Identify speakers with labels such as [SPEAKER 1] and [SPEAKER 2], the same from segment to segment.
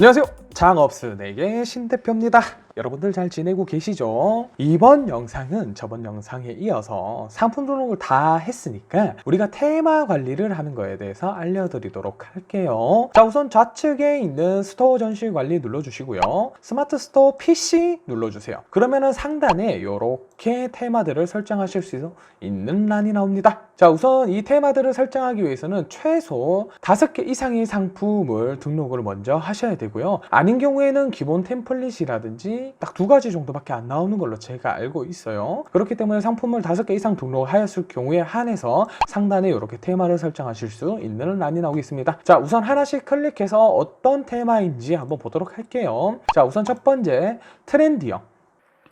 [SPEAKER 1] 안녕하세요. 장업스에게 신대표입니다. 여러분들 잘 지내고 계시죠? 이번 영상은 저번 영상에 이어서 상품 등록을 다 했으니까 우리가 테마 관리를 하는 거에 대해서 알려드리도록 할게요. 자, 우선 좌측에 있는 스토어 전시 관리 눌러주시고요. 스마트 스토어 PC 눌러주세요. 그러면은 상단에 이렇게 테마들을 설정하실 수 있는 란이 나옵니다. 자, 우선 이 테마들을 설정하기 위해서는 최소 5개 이상의 상품을 등록을 먼저 하셔야 되고요. 아닌 경우에는 기본 템플릿이라든지 딱 두 가지 정도밖에 안 나오는 걸로 제가 알고 있어요. 그렇기 때문에 상품을 5개 이상 등록하였을 경우에 한해서 상단에 이렇게 테마를 설정하실 수 있는 란이 나오겠습니다. 자, 우선 하나씩 클릭해서 어떤 테마인지 한번 보도록 할게요. 자, 우선 첫 번째 트렌디형.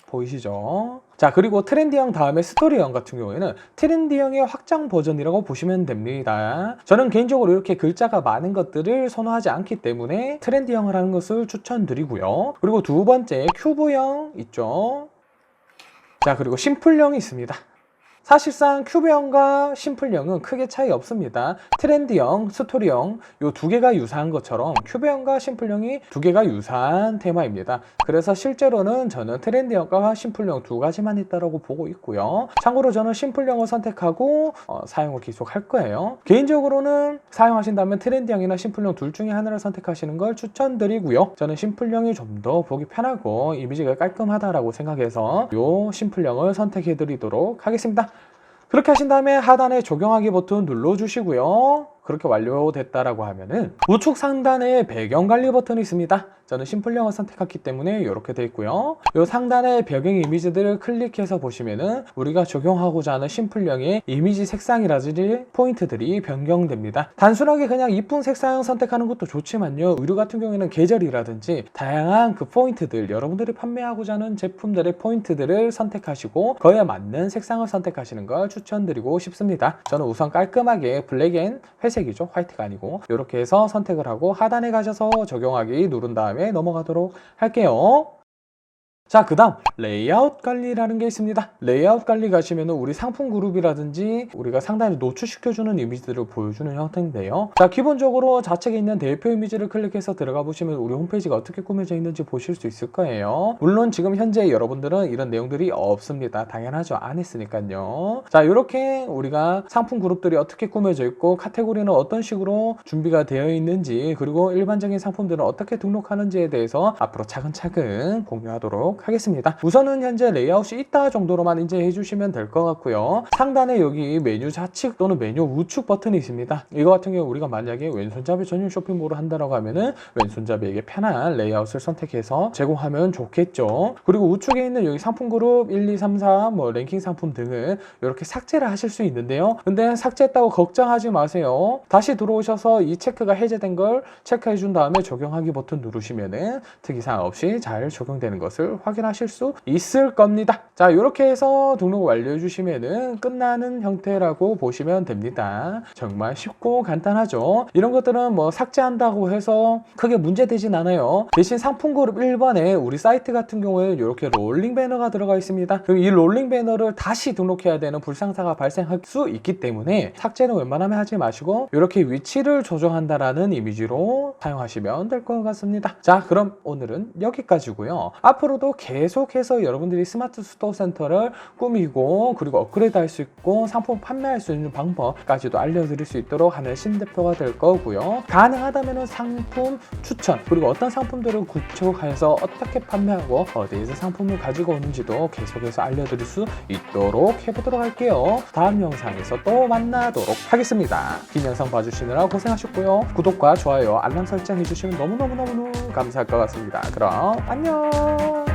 [SPEAKER 1] 보이시죠? 자, 그리고 트렌디형 다음에 스토리형 같은 경우에는 트렌디형의 확장 버전이라고 보시면 됩니다. 저는 개인적으로 이렇게 글자가 많은 것들을 선호하지 않기 때문에 트렌디형을 하는 것을 추천드리고요. 그리고 두 번째 큐브형 있죠? 자, 그리고 심플형이 있습니다. 사실상 큐브형과 심플형은 크게 차이 없습니다. 트렌드형, 스토리형 이두 개가 유사한 것처럼 큐브형과 심플형이 두 개가 유사한 테마입니다. 그래서 실제로는 저는 트렌드형과 심플형 두 가지만 있다고 보고 있고요. 참고로 저는 심플형을 선택하고 어, 사용을 계속 할 거예요. 개인적으로는 사용하신다면 트렌드형이나 심플형 둘 중에 하나를 선택하시는 걸 추천드리고요. 저는 심플형이 좀 더 보기 편하고 이미지가 깔끔하다라고 생각해서 이 심플형을 선택해 드리도록 하겠습니다. 그렇게 하신 다음에 하단에 적용하기 버튼 눌러주시고요. 그렇게 완료됐다라고 하면은 우측 상단에 배경 관리 버튼이 있습니다. 저는 심플형을 선택했기 때문에 이렇게 되어 있고요. 이 상단에 배경 이미지들을 클릭해서 보시면은 우리가 적용하고자 하는 심플형의 이미지 색상이라든지 포인트들이 변경됩니다. 단순하게 그냥 이쁜 색상 선택하는 것도 좋지만요. 의류 같은 경우에는 계절이라든지 다양한 그 포인트들 여러분들이 판매하고자 하는 제품들의 포인트들을 선택하시고 그에 맞는 색상을 선택하시는 걸 추천드리고 싶습니다. 저는 우선 깔끔하게 블랙 앤 회색 이죠. 화이트가 아니고 이렇게 해서 선택을 하고 하단에 가셔서 적용하기 누른 다음에 넘어가도록 할게요. 자, 그 다음 레이아웃 관리라는 게 있습니다. 레이아웃 관리 가시면 우리 상품 그룹이라든지 우리가 상단에 노출시켜주는 이미지들을 보여주는 형태인데요. 자, 기본적으로 좌측에 있는 대표 이미지를 클릭해서 들어가 보시면 우리 홈페이지가 어떻게 꾸며져 있는지 보실 수 있을 거예요. 물론 지금 현재 여러분들은 이런 내용들이 없습니다. 당연하죠. 안 했으니까요. 자, 이렇게 우리가 상품 그룹들이 어떻게 꾸며져 있고 카테고리는 어떤 식으로 준비가 되어 있는지 그리고 일반적인 상품들은 어떻게 등록하는지에 대해서 앞으로 차근차근 공유하도록 하겠습니다. 우선은 현재 레이아웃이 있다 정도로만 이제 해주시면 될 것 같고요. 상단에 여기 메뉴 좌측 또는 메뉴 우측 버튼이 있습니다. 이거 같은 경우 우리가 만약에 왼손잡이 전용 쇼핑몰을 한다고 하면은 왼손잡이에게 편한 레이아웃을 선택해서 제공하면 좋겠죠. 그리고 우측에 있는 여기 상품 그룹 1, 2, 3, 4, 뭐 랭킹 상품 등을 이렇게 삭제를 하실 수 있는데요. 근데 삭제했다고 걱정하지 마세요. 다시 들어오셔서 이 체크가 해제된 걸 체크해 준 다음에 적용하기 버튼 누르시면은 특이사항 없이 잘 적용되는 것을 확인하실 수 있을 겁니다. 자, 이렇게 해서 등록 완료해 주시면은 끝나는 형태라고 보시면 됩니다. 정말 쉽고 간단하죠. 이런 것들은 뭐 삭제한다고 해서 크게 문제되진 않아요. 대신 상품 그룹 1번에 우리 사이트 같은 경우에 이렇게 롤링 배너가 들어가 있습니다. 그럼 이 롤링 배너를 다시 등록해야 되는 불상사가 발생할 수 있기 때문에 삭제는 웬만하면 하지 마시고 이렇게 위치를 조정한다라는 이미지로 사용하시면 될 것 같습니다. 자, 그럼 오늘은 여기까지고요. 앞으로도 계속해서 여러분들이 스마트 스토어 센터를 꾸미고 그리고 업그레이드 할 수 있고 상품 판매할 수 있는 방법까지도 알려드릴 수 있도록 하는 신대표가 될 거고요. 가능하다면 상품 추천 그리고 어떤 상품들을 구축해서 어떻게 판매하고 어디에서 상품을 가지고 오는지도 계속해서 알려드릴 수 있도록 해보도록 할게요. 다음 영상에서 또 만나도록 하겠습니다. 긴 영상 봐주시느라 고생하셨고요. 구독과 좋아요, 알람 설정 해주시면 너무너무너무 감사할 것 같습니다. 그럼 안녕!